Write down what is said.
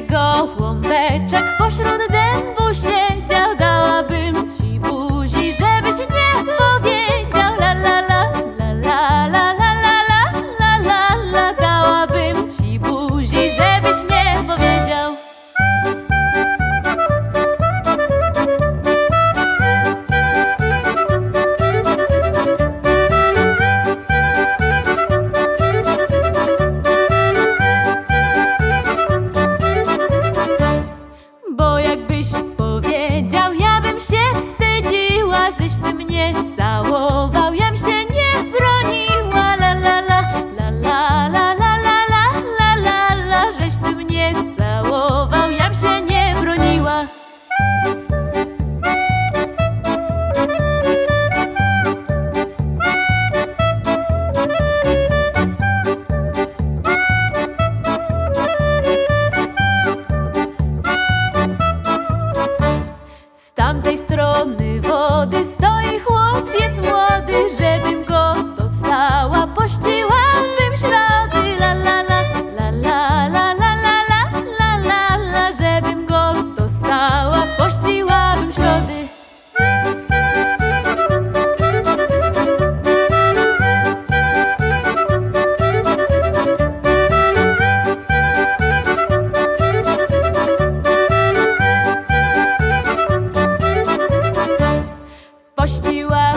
gołąbeczek pośród deszczu pościła.